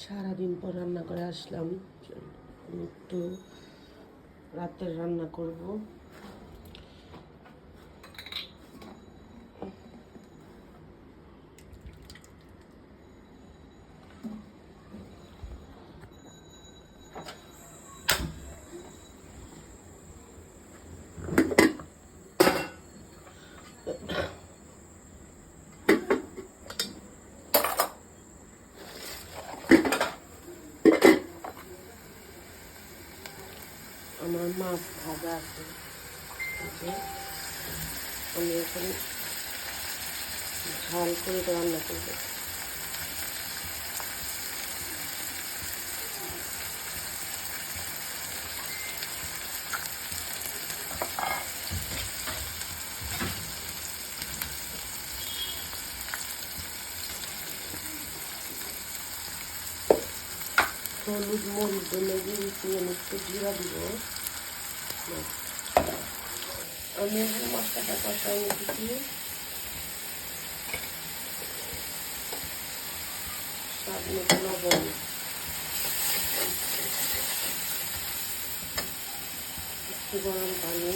সারাদিন পর রান্না করে আসলাম। একটু রাতের রান্না করব। আমার মাছ ভাজা আছে। আমি এখন ঝাল করে রান্না করব। হলুদ মরিচ দিয়েছি আমি একটু জিরা দিব আমি মশলাটা কষাই লবণ একটু গরম পানি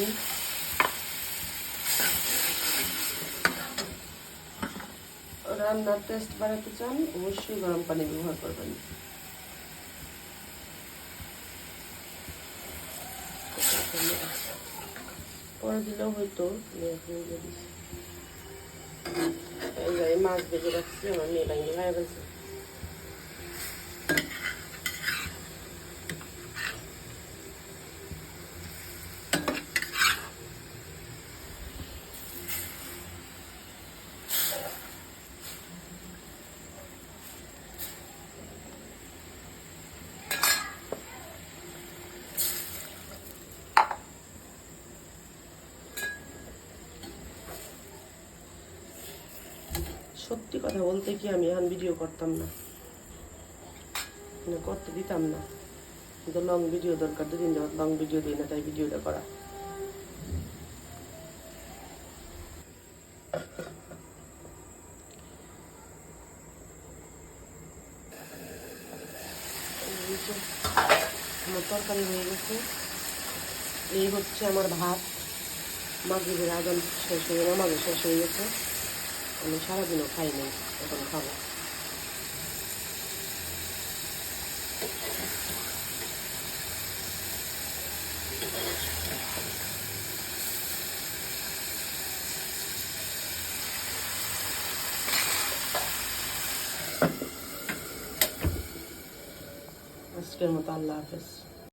রান্নার টেস্ট বাড়াতে চান অবশ্যই গরম পানি ব্যবহার করবেন পরে দিলেও হয়তো দিচ্ছি এই মাছ ভেজে রাখছি আমার মেয়ে বাইরে খাই সত্যি কথা বলতে কি আমি এখন ভিডিও করতাম না। মানে করতে দিতাম না। কিন্তু লং ভিডিও দরকার, দুদিন যাওয়ার লং ভিডিও দিই না, তাই ভিডিওটা করা। তরকারি হয়ে গেছে। এই হচ্ছে আমার ভাত। মাগরীবের আগাম শেষ হয়ে নামাজও শেষ হয়ে গেছে। আমি সারাদিনও খাই নাই এখন খাবো আজকের মতো আল্লাহ হাফেজ